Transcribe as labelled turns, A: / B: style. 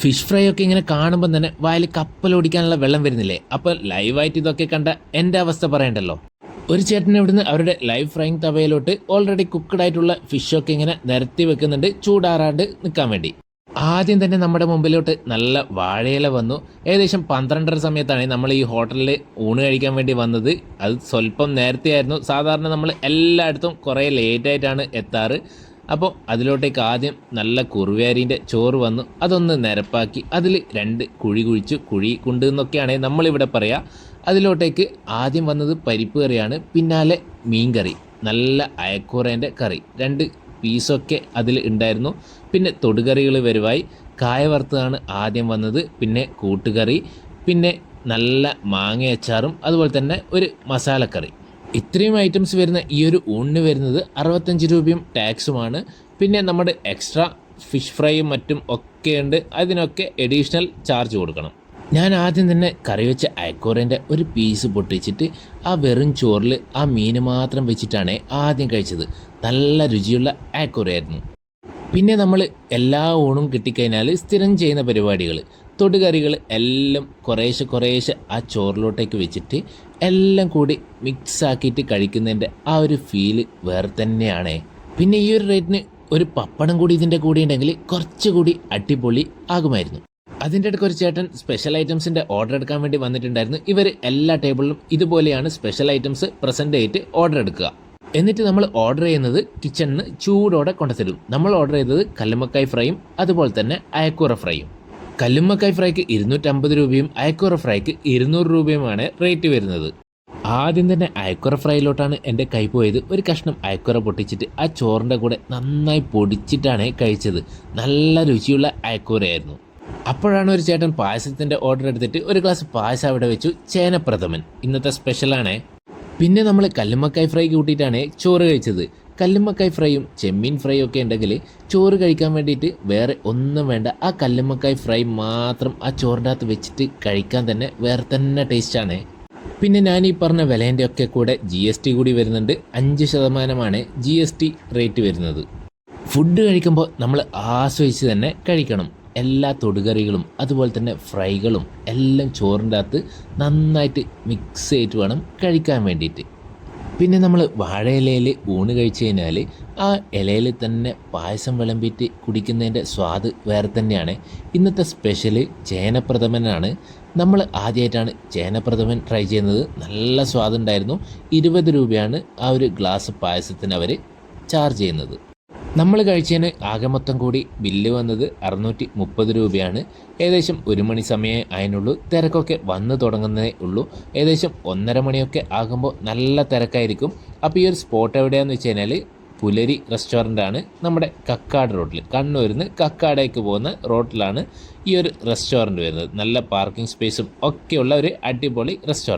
A: Fish fry ഒക്കെ ഇങ്ങനെ കാണുമ്പോൾ തന്നെ വായിൽ കപ്പലോടിക്കാനുള്ള വെള്ളം വരുന്നില്ലേ? അപ്പോൾ ലൈവായിട്ട് ഇതൊക്കെ കണ്ട എന്റെ അവസ്ഥ പറയണ്ടല്ലോ. ഒരു ചേട്ടൻ ഇവിടുന്ന് അവരുടെ ലൈവ് ഫ്രൈങ് തവയിലോട്ട് ഓൾറെഡി കുക്കഡ് ആയിട്ടുള്ള ഫിഷൊക്കെ ഇങ്ങനെ നിരത്തി വെക്കുന്നുണ്ട് ചൂടാറാണ്ട് നിൽക്കാൻ വേണ്ടി. ആദ്യം തന്നെ നമ്മുടെ മുമ്പിലോട്ട് നല്ല വാഴയില വന്നു. ഏകദേശം പന്ത്രണ്ടര സമയത്താണ് നമ്മൾ ഈ ഹോട്ടലിൽ ഊണ് കഴിക്കാൻ വേണ്ടി വന്നത്. അത് സ്വല്പം നേരത്തെ ആയിരുന്നു സാധാരണ നമ്മൾ എല്ലായിടത്തും കുറേ ലേറ്റായിട്ടാണ് എത്താറ്. അപ്പോൾ അതിലോട്ടേക്ക് ആദ്യം നല്ല കുറുവേരീന്റെ ചോറ് വന്നു. അതൊന്ന് നിരപ്പാക്കി അതിൽ രണ്ട് കുഴി കുഴിച്ചു. കുഴി കൊണ്ട് എന്നൊക്കെയാണ് നമ്മളിവിടെ പറയുക അതിലോട്ടേക്ക് ആദ്യം വന്നത് പരിപ്പ് കറിയാണ്. പിന്നാലെ മീൻ കറി നല്ല അയക്കൂറേന്റെ കറി. രണ്ട് പീസൊക്കെ അതിൽ ഉണ്ടായിരുന്നു. പിന്നെ തൊടുകറികൾ വരുവായി. കായ വറുത്തതാണ് ആദ്യം വന്നത്. പിന്നെ കൂട്ടുകറി. പിന്നെ നല്ല മാങ്ങ അച്ചാറും അതുപോലെ തന്നെ ഒരു മസാലക്കറി. ഇത്രയും ഐറ്റംസ് വരുന്ന ഈ ഒരു ഊണിന് വരുന്നത് അറുപത്തഞ്ച് രൂപയും ടാക്സുമാണ് പിന്നെ നമ്മുടെ എക്സ്ട്രാ ഫിഷ് ഫ്രൈയും മറ്റും ഒക്കെ ഉണ്ട്. അതിനൊക്കെ എഡീഷണൽ ചാർജ് കൊടുക്കണം. ഞാൻ ആദ്യം തന്നെ കറി വെച്ച അയക്കോറേന്റെ ഒരു പീസ് പൊട്ടിച്ചിട്ട് ആ വെറും ചോറിൽ ആ മീൻ മാത്രം വെച്ചിട്ടാണ് ആദ്യം കഴിച്ചത്. നല്ല രുചിയുള്ള അയക്കോറയായിരുന്നു പിന്നെ നമ്മൾ എല്ലാ ഊണും കിട്ടിക്കഴിഞ്ഞാൽ സ്ഥിരം ചെയ്യുന്ന പരിപാടികൾ തൊടുകറികൾ എല്ലാം കുറേശ്ശെ കുറേശ്ശെ ആ ചോറിലോട്ടേക്ക് വെച്ചിട്ട് എല്ലാം കൂടി മിക്സാക്കിയിട്ട് കഴിക്കുന്നതിന്റെ ആ ഒരു ഫീൽ വേറെ തന്നെയാണ്. പിന്നെ ഈ ഒരു റേറ്റിന് ഒരു പപ്പടം കൂടി ഇതിന്റെ കൂടെ ഉണ്ടെങ്കിൽ കുറച്ചുകൂടി അടിപൊളി ആകുമായിരുന്നു. അതിന്റെ ഇടയ്ക്ക് ഒരു ചേട്ടൻ സ്പെഷ്യൽ ഐറ്റംസിന്റെ ഓർഡർ എടുക്കാൻ വേണ്ടി വന്നിട്ടുണ്ടായിരുന്നു. ഇവർ എല്ലാ ടേബിളിലും ഇതുപോലെയാണ് സ്പെഷ്യൽ ഐറ്റംസ് പ്രസന്റ് ചെയ്തിട്ട് ഓർഡർ എടുക്കുക. എന്നിട്ട് നമ്മൾ ഓർഡർ ചെയ്യുന്നത് കിച്ചണിൽ നിന്ന് ചൂടോടെ കൊണ്ടുതരും നമ്മൾ ഓർഡർ ചെയ്തത് കല്ലുമ്മക്കായ് ഫ്രൈയും അതുപോലെ തന്നെ അയക്കൂറ ഫ്രൈയും കല്ലുമ്മക്കായ് ഫ്രൈക്ക് ഇരുന്നൂറ്റമ്പത് രൂപയും അയക്കൂറ ഫ്രൈക്ക് ഇരുന്നൂറ് രൂപയുമാണ് റേറ്റ് വരുന്നത്. ആദ്യം തന്നെ അയക്കുറ ഫ്രൈയിലോട്ടാണ് എന്റെ കൈ പോയത്. ഒരു കഷ്ണം അയക്കുറ പൊട്ടിച്ചിട്ട് ആ ചോറിന്റെ കൂടെ നന്നായി പൊടിച്ചിട്ടാണ് കഴിച്ചത്. നല്ല രുചിയുള്ള അയക്കൂറയായിരുന്നു. അപ്പോഴാണ് ഒരു ചേട്ടൻ പായസത്തിന്റെ ഓർഡർ എടുത്തിട്ട് ഒരു ഗ്ലാസ് പായസം അവിടെ വെച്ചു. ചേനപ്രഥമൻ. ഇന്നത്തെ സ്പെഷ്യലാണേ പിന്നെ നമ്മൾ കല്ലുമ്മക്കായ് ഫ്രൈ കൂട്ടിയിട്ടാണ് ചോറ് കഴിച്ചത്. കല്ലുമ്മക്കായ് ഫ്രൈയും ചെമ്മീൻ ഫ്രൈയും ഒക്കെ ഉണ്ടെങ്കിൽ ചോറ് കഴിക്കാൻ വേണ്ടിയിട്ട് വേറെ ഒന്നും വേണ്ട. ആ കല്ലുമ്മക്കായ് ഫ്രൈ മാത്രം ആ ചോറിന്റെ അകത്ത് വെച്ചിട്ട് കഴിക്കാൻ തന്നെ വേറെ തന്നെ ടേസ്റ്റാണ് പിന്നെ ഞാൻ ഈ പറഞ്ഞ വിലേന്റെ ഒക്കെ കൂടെ ജി എസ് ടി കൂടി വരുന്നുണ്ട്. അഞ്ച് ശതമാനമാണ് ജി എസ് ടി റേറ്റ് വരുന്നത്. ഫുഡ് കഴിക്കുമ്പോൾ നമ്മൾ ആസ്വദിച്ച് തന്നെ കഴിക്കണം. എല്ലാ തൊടുകറികളും അതുപോലെ തന്നെ ഫ്രൈകളും എല്ലാം ചോറിന്റെ അകത്ത് നന്നായിട്ട് മിക്സ് ചെയ്തിട്ട് വേണം കഴിക്കാൻ വേണ്ടിയിട്ട്. പിന്നെ നമ്മൾ വാഴയിലയിൽ ഊണ് കഴിച്ചു കഴിഞ്ഞാൽ ആ ഇലയിൽ തന്നെ പായസം വിളമ്പിയിട്ട് കുടിക്കുന്നതിന്റെ സ്വാദ് വേറെ തന്നെയാണ്. ഇന്നത്തെ സ്പെഷ്യൽ ചേനപ്രഥമനാണ്. നമ്മൾ ആദ്യമായിട്ടാണ് ചേനപ്രഥമൻ ട്രൈ ചെയ്യുന്നത്. നല്ല സ്വാദുണ്ടായിരുന്നു ഇരുപത് രൂപയാണ് ആ ഒരു ഗ്ലാസ് പായസത്തിന് അവർ ചാർജ് ചെയ്യുന്നത്. നമ്മൾ കഴിച്ചതിന് ആകെ മൊത്തം കൂടി ബില്ല് വന്നത് അറുന്നൂറ്റി മുപ്പത് രൂപയാണ്. ഏകദേശം ഒരു മണി സമയമേ അതിനുള്ളൂ തിരക്കൊക്കെ വന്നു തുടങ്ങുന്നതേ ഉള്ളൂ. ഏകദേശം ഒന്നര മണിയൊക്കെ ആകുമ്പോൾ നല്ല തിരക്കായിരിക്കും. അപ്പോൾ ഈ ഒരു സ്പോട്ട് എവിടെയാണെന്ന് വെച്ച് കഴിഞ്ഞാൽ പുലരി റെസ്റ്റോറന്റാണ് നമ്മുടെ കക്കാട് റോഡിൽ കണ്ണൂരിൽ നിന്ന് കക്കാടേക്ക് പോകുന്ന റോഡിലാണ് ഈ ഒരു റെസ്റ്റോറന്റ് വരുന്നത്. നല്ല പാർക്കിംഗ് സ്പേസും ഒക്കെയുള്ള ഒരു അടിപൊളി റെസ്റ്റോറന്റ്